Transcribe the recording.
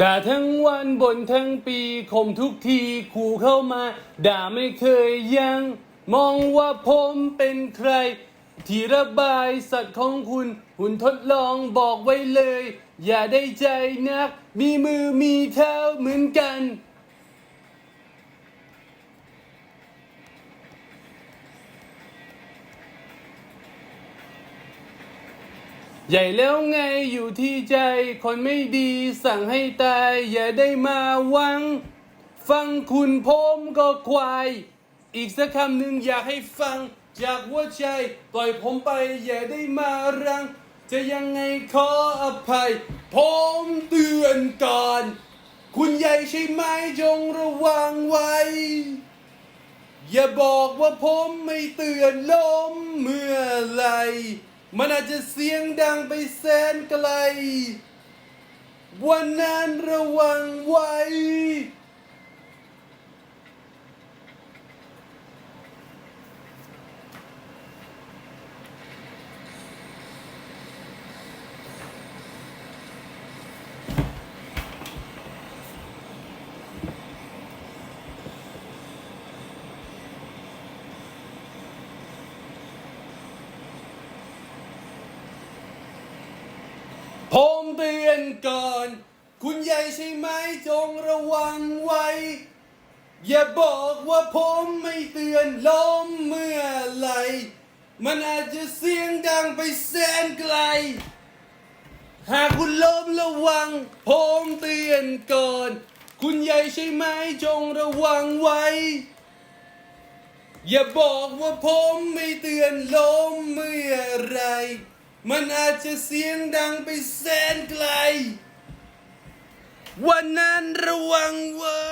ด่าทั้งวันบนทั้งปีข่มทุกทีขู่เข้ามา ด่าไม่เคยยัง มองว่าผมเป็นใคร ที่ระบายสัตว์ของคุณ หุ่นทดลองบอกไว้เลย อย่าได้ใจนัก มีมือมีเท้าเหมือนกัน ใหญ่แล้วไงอยู่ที่ใจ คนไม่ดีสั่งให้ตาย อย่าได้มาหวัง ฟังคุณผมก็ควาย อีกสักคำหนึ่งอยากให้ฟัง จากหัวใจ ปล่อยผมไป อย่าได้มารัง จะยังไงขออภัย ผมเตือนก่อน คุณใหญ่ใช่ไหมจงระวังไว้ อย่าบอกว่าผมไม่เตือนล้มเมื่อไร มันอาจจะเสียงดังไปแสนไกล วันนั้นระวังไว้ ผมเตือนก่อน คุณใหญ่ใช่ไหมจงระวังไว้ อย่าบอกว่าผมไม่เตือนล้มเมื่อไหรมันอาจจะเสียงดังไปแสนไกล หากคุณล้มระวัง ผมเตือนก่อน คุณใหญ่ใช่ไหมจงระวังไว้ อย่าบอกว่าผมไม่เตือนล้มเมื่อไหร มันอาจจะเสียงดังไปแสนไกล วันนั้นระวังไว้